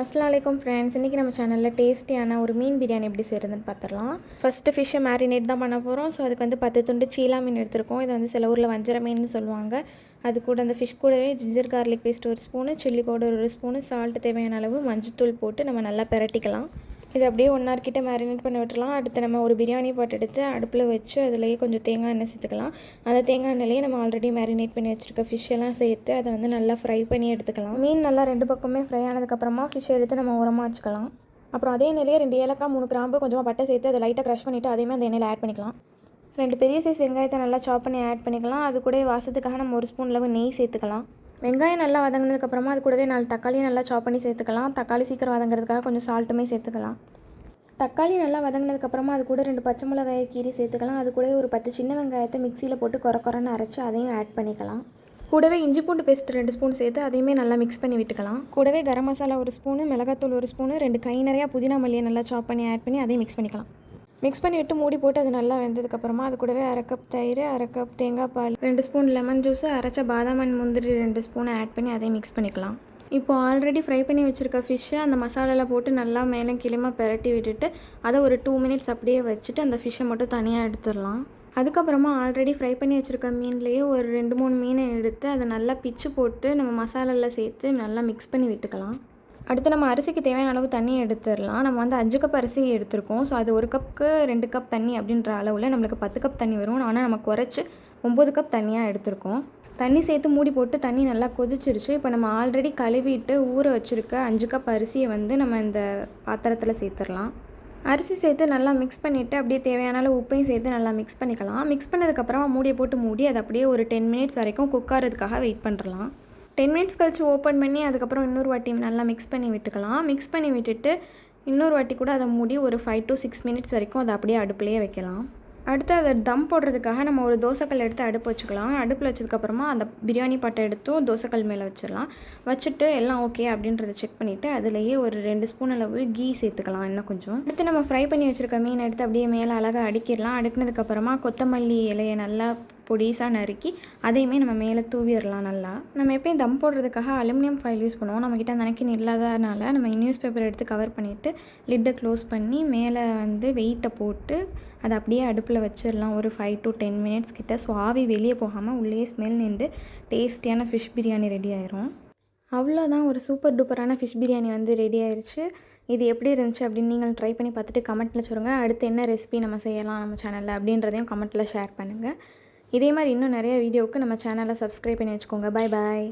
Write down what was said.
அஸ்லாம் ஃப்ரெண்ட்ஸ் இன்றைக்கி நம்ம சேனலில் டேஸ்டியான ஒரு மீன் பிரியாணி எப்படி செய்கிறதுன்னு பார்த்துடலாம். ஃபஸ்ட்டு ஃபிஷ்ஷை மேரினேட் தான் பண்ண போகிறோம் ஸோ அதுக்கு வந்து பத்து துண்டு சீலா மீன் எடுத்திருக்கோம். இது வந்து சில ஊரில் வஞ்சர மீன் சொல்லுவாங்க. அது கூட அந்த ஃபிஷ் கூடவே ஜிஞ்சர் கார்லிக் பேஸ்ட் ஒரு ஸ்பூனு சில்லி பவுடர் ஒரு ஸ்பூனு சால்ட் தேவையான அளவு மஞ்சத்தூள் போட்டு நம்ம நல்லா பிரட்டிக்கலாம். இது அப்படியே ஒன் ஹவர் கிட்டே மேரினேட் பண்ணி விட்டுலாம் அடுத்து நம்ம ஒரு பிரியாணி பாட் எடுத்து அடுப்பில் வச்சு அதுலேயே கொஞ்சம் தேங்காய் எண்ணெய் சேர்த்துக்கலாம். அந்த தேங்காய் எண்ணெயிலேயே நம்ம ஆல்ரெடி மேரினேட் பண்ணி வச்சுருக்க ஃபிஷ் எல்லாம் சேர்த்து அதை வந்து நல்லா ஃப்ரை பண்ணி எடுத்துக்கலாம். மீன் நல்லா ரெண்டு பக்கமே ஃப்ரை ஆனதுக்கப்புறமா ஃபிஷ் எடுத்து நம்ம உரமாக வச்சுக்கலாம். அப்புறம் அதே எண்ணெயிலே ரெண்டு ஏலக்காய் மூணு கிராம்பு கொஞ்சமாக பட்டை சேர்த்து அதை லைட்டாக க்ரஷ் பண்ணிவிட்டு அதையுமே அந்த எண்ணெயில் ஆட் பண்ணிக்கலாம். ரெண்டு பெரிய சைஸ் வெங்காயத்தை நல்லா சாப் பண்ணி ஆட் பண்ணிக்கலாம். அது கூட வாசத்துக்காக நம்ம ஒரு ஸ்பூன் அளவு நெய் சேர்த்துக்கலாம். வெங்காயம் நல்லா வதங்கினதுக்கப்புறமா அது கூடவே நாலு தக்காளியை நல்லா சாப் பண்ணி சேர்த்துக்கலாம். தக்காளி சீக்கிரம் வதங்குறதுக்காக கொஞ்சம் சால்ட்டுமே சேர்த்துக்கலாம். தக்காளி நல்லா வதங்கினதுக்கப்புறமா அது கூட ரெண்டு பச்சை மிளகாயை கீரி சேர்த்துக்கலாம். அது கூடவே ஒரு பத்து சின்ன வெங்காயத்தை மிக்சியில் போட்டு குறை குறைன்னு அரைச்சி அதையும் ஆட் பண்ணிக்கலாம். கூடவே இஞ்சி பூண்டு பேஸ்ட் ரெண்டு ஸ்பூன் சேர்த்து அதையுமே நல்லா மிக்ஸ் பண்ணி விட்டுக்கலாம். கூடவே கரம் மசாலா ஒரு ஸ்பூனு மிளகாத்தூள் ஒரு ஸ்பூனு ரெண்டு கை நிறையா புதினா மல்லியை நல்லா சாப் பண்ணி ஆட் பண்ணி அதையும் மிக்ஸ் பண்ணிக்கலாம். மிக்ஸ் பண்ணி விட்டு மூடி போட்டு அது நல்லா வெந்ததுக்கப்புறமா அது கூடவே அரை கப் தயிர் அரை கப் தேங்காய் பால் ரெண்டு ஸ்பூன் லெமன் ஜூஸ் அரைச்ச பாதாம் அண்ட் முந்திரி ரெண்டு ஸ்பூன் ஆட் பண்ணி அதையும் மிக்ஸ் பண்ணிக்கலாம். இப்போ ஆல்ரெடி ஃப்ரை பண்ணி வச்சுருக்க ஃபிஷ்ஷை அந்த மசாலாவில் போட்டு நல்லா மேலே கிளிமா பிரட்டி விட்டுட்டு அதை ஒரு டூ மினிட்ஸ் அப்படியே வச்சுட்டு அந்த ஃபிஷ்ஷை மட்டும் தனியாக எடுத்துடலாம். அதுக்கப்புறமா ஆல்ரெடி ஃப்ரை பண்ணி வச்சுருக்க மீன்லேயே ஒரு ரெண்டு மூணு மீனை எடுத்து அதை நல்லா பிச்சு போட்டு நம்ம மசாலாவில் சேர்த்து நல்லா மிக்ஸ் பண்ணி விட்டுக்கலாம். அடுத்து நம்ம அரிசிக்கு தேவையான அளவு தண்ணி எடுத்துடலாம். நம்ம வந்து அஞ்சு கப் அரிசி எடுத்திருக்கோம். ஸோ அது ஒரு கப்புக்கு ரெண்டு கப் தண்ணி அப்படின்ற அளவில் நம்மளுக்கு பத்து கப் தண்ணி வரும். ஆனால் நம்ம குறைச்சி ஒம்பது கப் தண்ணியாக எடுத்திருக்கோம். தண்ணி சேர்த்து மூடி போட்டு தண்ணி நல்லா கொதிச்சிருச்சு. இப்போ நம்ம ஆல்ரெடி கழுவிட்டு ஊற வச்சுருக்க அஞ்சு கப் அரிசியை வந்து நம்ம இந்த பாத்திரத்தில் சேர்த்துடலாம். அரிசி சேர்த்து நல்லா மிக்ஸ் பண்ணிவிட்டு அப்படியே தேவையான அளவு உப்பையும் சேர்த்து நல்லா மிக்ஸ் பண்ணிக்கலாம். மிக்ஸ் பண்ணதுக்கப்புறமா மூடியை போட்டு மூடி அதை அப்படியே ஒரு டென் மினிட்ஸ் வரைக்கும் குக் ஆகிறதுக்காக வெயிட் பண்ணுறலாம் டென் மினிட்ஸ் கழிச்சு ஓப்பன் பண்ணி அதுக்கப்புறம் இன்னொரு வாட்டி நல்லா மிக்ஸ் பண்ணி விட்டுக்கலாம். மிக்ஸ் பண்ணி விட்டுட்டு இன்னொரு வாட்டி கூட அதை மூடி ஒரு ஃபைவ் டு சிக்ஸ் மினிட்ஸ் வரைக்கும் அதை அப்படியே அடுப்புலேயே வைக்கலாம். அடுத்து அதை தம் போடுறதுக்காக நம்ம ஒரு தோசைக்கல் எடுத்து அடுப்பு வச்சுக்கலாம். அடுப்பில் வச்சதுக்கப்புறமா அந்த பிரியாணி பாட்டை எடுத்தும் தோசைக்கல் மேலே வச்சிடலாம். வச்சுட்டு எல்லாம் ஓகே அப்படின்றத செக் பண்ணிவிட்டு அதுலேயே ஒரு ரெண்டு ஸ்பூன் அளவு கீ சேர்த்துக்கலாம் இன்னும் கொஞ்சம். அடுத்து நம்ம ஃப்ரை பண்ணி வச்சுருக்க மீன் எடுத்து அப்படியே மேலே அழகாக அடுக்கிடலாம். அடுக்கினதுக்கப்புறமா கொத்தமல்லி இலையை நல்லா பொடிசாக நறுக்கி அதையுமே நம்ம மேலே தூவிடலாம் நல்லா. நம்ம எப்பயும் தம் போடுறதுக்காக அலுமினியம் ஃபைல் யூஸ் பண்ணுவோம். நம்மக்கிட்ட அந்த நக்கின் இல்லாதனால நம்ம நியூஸ் பேப்பர் எடுத்து கவர் பண்ணிவிட்டு லிட்டை க்ளோஸ் பண்ணி மேலே வந்து வெயிட்டை போட்டு அதை அப்படியே அடுப்பில் வச்சிடலாம். ஒரு ஃபைவ் டு டென் மினிட்ஸ் கிட்ட ஸோ ஆவி வெளியே போகாமல் உள்ளே ஸ்மெல் நின்று டேஸ்டியான ஃபிஷ் பிரியாணி ரெடி ஆயிரும். அவ்வளோதான். ஒரு சூப்பர் டூப்பரான ஃபிஷ் பிரியாணி வந்து ரெடி ஆயிடுச்சு இது எப்படி இருந்துச்சு அப்படின்னு நீங்கள் ட்ரை பண்ணி பார்த்துட்டு கமெண்ட்டில் சொல்லுங்கள் அடுத்து என்ன ரெசிபி நம்ம செய்யலாம் நம்ம சேனலில் அப்படின்றதையும் கமெண்ட்டில் ஷேர் பண்ணுங்கள் இதே மாதிரி இன்னும் நிறைய வீடியோவுக்கு நம்ம சேனலை சப்ஸ்கிரைப் பண்ணி வச்சுக்கோங்க. பாய் பாய்